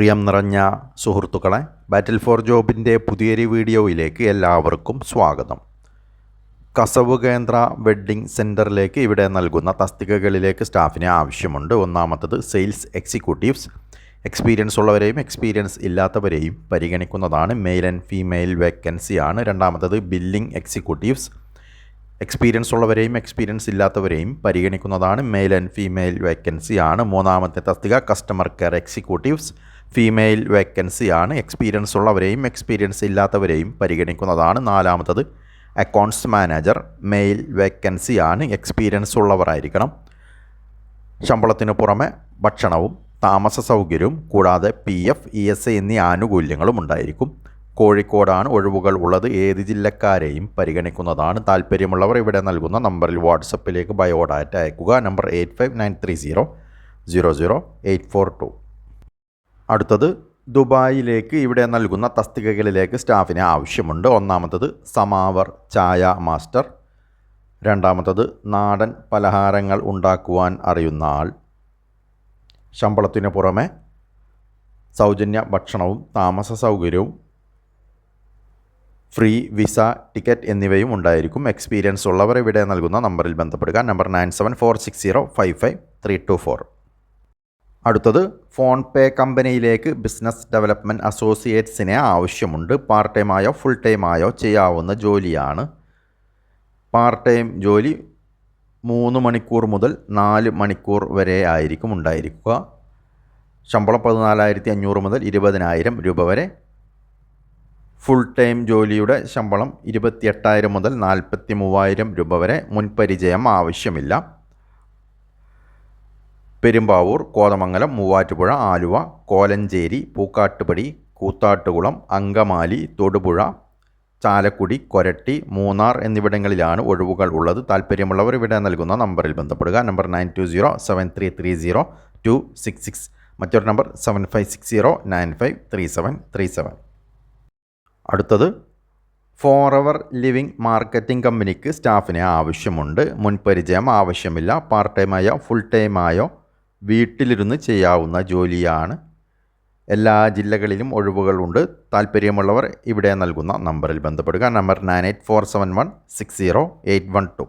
പ്രിയം നിറഞ്ഞ സുഹൃത്തുക്കളെ ബാറ്റിൽ ഫോർ ജോബിന്റെ പുതിയൊരു വീഡിയോയിലേക്ക് എല്ലാവർക്കും സ്വാഗതം. കസവ് കേന്ദ്ര വെഡ്ഡിംഗ് സെന്ററിലേക്ക് ഇവിടെ നൽകുന്ന തസ്തികകളിലേക്ക് സ്റ്റാഫിനെ ആവശ്യമുണ്ട്. ഒന്നാമത്തത് സെയിൽസ് എക്സിക്യൂട്ടീവ്സ്. എക്സ്പീരിയൻസ് ഉള്ളവരെയും എക്സ്പീരിയൻസ് ഇല്ലാത്തവരെയും പരിഗണിക്കുന്നതാണ്. മെയിൽ ആൻഡ് ഫീമെയിൽ വേക്കൻസിയാണ്. രണ്ടാമത്തത് ബില്ലിംഗ് എക്സിക്യൂട്ടീവ്സ്. എക്സ്പീരിയൻസ് ഉള്ളവരെയും എക്സ്പീരിയൻസ് ഇല്ലാത്തവരെയും പരിഗണിക്കുന്നതാണ് മെയിൽ ആൻഡ് ഫീമെയിൽ വേക്കൻസി ആണ്. മൂന്നാമത്തെ തസ്തിക customer care executives female vacancy ആണ്. എക്സ്പീരിയൻസ് ഉള്ളവരെയും എക്സ്പീരിയൻസ് ഇല്ലാത്തവരെയും പരിഗണിക്കുന്നതാണ്. നാലാമത്തത് അക്കൗണ്ട്സ് മാനേജർ മെയിൽ വേക്കൻസി ആണ്. എക്സ്പീരിയൻസ് ഉള്ളവരായിരിക്കണം. ശമ്പളത്തിന് പുറമെ ഭക്ഷണവും താമസ സൗകര്യവും കൂടാതെ പി എഫ് ഇ എസ് എന്നീ ആനുകൂല്യങ്ങളും ഉണ്ടായിരിക്കും. കോഴിക്കോടാണ് ഒഴിവുകൾ ഉള്ളത്. ഏത് ജില്ലക്കാരെയും പരിഗണിക്കുന്നതാണ് താല്പര്യമുള്ളവർ. ഇവിടെ നൽകുന്ന നമ്പറിൽ വാട്സപ്പിലേക്ക് ബയോഡാറ്റ അയക്കുക number eight five nine three zero zero zero eight four two. അടുത്തത് ദുബായിലേക്ക് ഇവിടെ നൽകുന്ന തസ്തികകളിലേക്ക് സ്റ്റാഫിനെ ആവശ്യമുണ്ട്. ഒന്നാമത്തത് സമാവർ ചായ മാസ്റ്റർ. രണ്ടാമത്തത് നാടൻ പലഹാരങ്ങൾ ഉണ്ടാക്കുവാൻ അറിയുന്ന ആൾ. ശമ്പളത്തിന് പുറമെ സൗജന്യ ഭക്ഷണവും താമസ സൗകര്യവും ഫ്രീ വിസ ടിക്കറ്റ് എന്നിവയും ഉണ്ടായിരിക്കും. എക്സ്പീരിയൻസ് ഉള്ളവർ ഇവിടെ നൽകുന്ന നമ്പറിൽ ബന്ധപ്പെടുക. Number nine seven four six zero five five three two four അടുത്തത് ഫോൺ പേ കമ്പനിയിലേക്ക് ബിസിനസ് ഡെവലപ്മെന്റ് അസോസിയേറ്റ്സിനെ ആവശ്യമുണ്ട്. പാർട്ട് ടൈമായോ ഫുൾ ടൈമായോ ചെയ്യാവുന്ന ജോലിയാണ്. പാർട്ട് ടൈം ജോലി മൂന്ന് മണിക്കൂർ മുതൽ നാല് മണിക്കൂർ വരെ ആയിരിക്കും ഉണ്ടായിരിക്കുക. ശമ്പളം പതിനാലായിരത്തി അഞ്ഞൂറ് മുതൽ ഇരുപതിനായിരം രൂപ വരെ ഫുൾ ടൈം ജോലിയുടെ ശമ്പളം ഇരുപത്തി എട്ടായിരം മുതൽ നാൽപ്പത്തി മൂവായിരം രൂപ വരെ മുൻപരിചയം ആവശ്യമില്ല. പെരുമ്പാവൂർ കോതമംഗലം മൂവാറ്റുപുഴ ആലുവ കോലഞ്ചേരി പൂക്കാട്ടുപടി കൂത്താട്ടുകുളം അങ്കമാലി തൊടുപുഴ ചാലക്കുടി കൊരട്ടി മൂന്നാർ എന്നിവിടങ്ങളിലാണ് ഒഴിവുകൾ ഉള്ളത്. താല്പര്യമുള്ളവർ ഇവിടെ നൽകുന്ന നമ്പറിൽ ബന്ധപ്പെടുക. Number nine two zero seven three three zero two six six. മറ്റൊരു number seven five six zero nine five three seven three seven. അടുത്തത് ഫോർ അവർ ലിവിംഗ് മാർക്കറ്റിംഗ് കമ്പനിക്ക് സ്റ്റാഫിനെ ആവശ്യമുണ്ട്. മുൻപരിചയം ആവശ്യമില്ല. പാർട്ട് ടൈമായോ ഫുൾ ടൈമായോ വീട്ടിലിരുന്ന് ചെയ്യാവുന്ന ജോലിയാണ്. എല്ലാ ജില്ലകളിലും ഒഴിവുകളുണ്ട് താല്പര്യമുള്ളവർ ഇവിടെ നൽകുന്ന നമ്പറിൽ ബന്ധപ്പെടുക. Number nine eight four seven one six zero eight one two.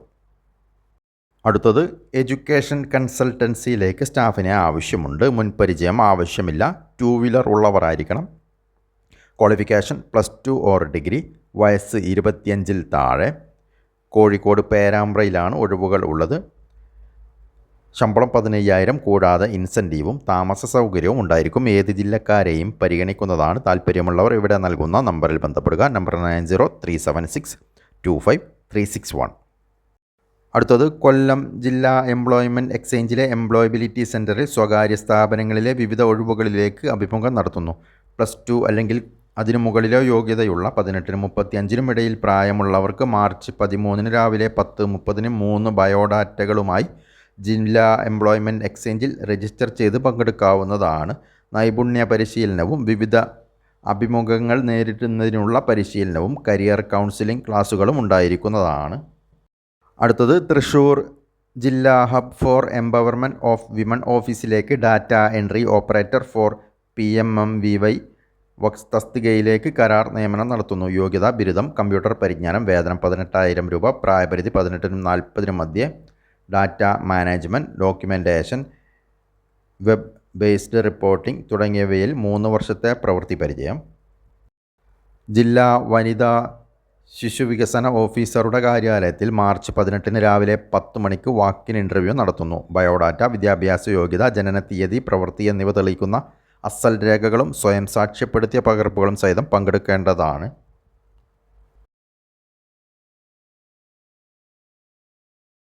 അടുത്തത് എഡ്യൂക്കേഷൻ കൺസൾട്ടൻസിയിലേക്ക് സ്റ്റാഫിനെ ആവശ്യമുണ്ട്. മുൻപരിചയം ആവശ്യമില്ല. Two wheeler ഉള്ളവരായിരിക്കണം. Qualification plus two or degree വയസ്സ് ഇരുപത്തിയഞ്ചിൽ താഴെ കോഴിക്കോട് പേരാമ്പ്രയിലാണ് ഒഴിവുകൾ ഉള്ളത്. ശമ്പളം പതിനയ്യായിരം കൂടാതെ ഇൻസെന്റീവും താമസ സൗകര്യവും ഉണ്ടായിരിക്കും. ഏത് ജില്ലക്കാരെയും പരിഗണിക്കുന്നതാണ് താല്പര്യമുള്ളവർ. ഇവിടെ നൽകുന്ന നമ്പറിൽ ബന്ധപ്പെടുക. Number nine zero three seven six two five three six one. അടുത്തത് കൊല്ലം ജില്ലാ എംപ്ലോയ്മെന്റ് എക്സ്ചേഞ്ചിലെ എംപ്ലോയബിലിറ്റി സെന്ററിൽ സ്വകാര്യ സ്ഥാപനങ്ങളിലെ വിവിധ ഒഴിവുകളിലേക്ക് അഭിമുഖം നടത്തുന്നു. പ്ലസ് ടു അല്ലെങ്കിൽ അതിനു മുകളിലോ യോഗ്യതയുള്ള പതിനെട്ടിനും മുപ്പത്തിയഞ്ചിനും ഇടയിൽ പ്രായമുള്ളവർക്ക് മാർച്ച് പതിമൂന്നിന് രാവിലെ പത്ത് മുപ്പതിന് മൂന്ന് ബയോഡാറ്റകളുമായി ജില്ലാ എംപ്ലോയ്മെന്റ് എക്സ്ചേഞ്ചിൽ രജിസ്റ്റർ ചെയ്ത് പങ്കെടുക്കാവുന്നതാണ്. നൈപുണ്യ പരിശീലനവും വിവിധ അഭിമുഖങ്ങൾ നേരിടുന്നതിനുള്ള പരിശീലനവും കരിയർ കൗൺസിലിംഗ് ക്ലാസുകളും ഉണ്ടായിരിക്കുന്നതാണ്. അടുത്തത് തൃശ്ശൂർ ജില്ലാ hub for empowerment of women ഓഫീസിലേക്ക് data entry operator for P M M V Y വക്സ് തസ്തികയിലേക്ക് കരാർ നിയമനം നടത്തുന്നു. യോഗ്യത ബിരുദം കമ്പ്യൂട്ടർ പരിജ്ഞാനം വേതനം പതിനെട്ടായിരം രൂപ പ്രായപരിധി പതിനെട്ടിനും നാൽപ്പതിനും മധ്യേ data management documentation web based reporting തുടങ്ങിയവയിൽ മൂന്ന് വർഷത്തെ പ്രവൃത്തി പരിചയം. ജില്ലാ വനിതാ ശിശുവികസന ഓഫീസറുടെ കാര്യാലയത്തിൽ മാർച്ച് പതിനെട്ടിന് രാവിലെ പത്ത് മണിക്ക് വാക്കിൻ ഇന്റർവ്യൂ നടത്തുന്നു. ബയോഡാറ്റ വിദ്യാഭ്യാസ യോഗ്യത ജനന തീയതി പ്രവൃത്തി എന്നിവ തെളിയിക്കുന്ന അസൽ രേഖകളും സ്വയം സാക്ഷ്യപ്പെടുത്തിയ പകർപ്പുകളും സഹിതം പങ്കെടുക്കേണ്ടതാണ്.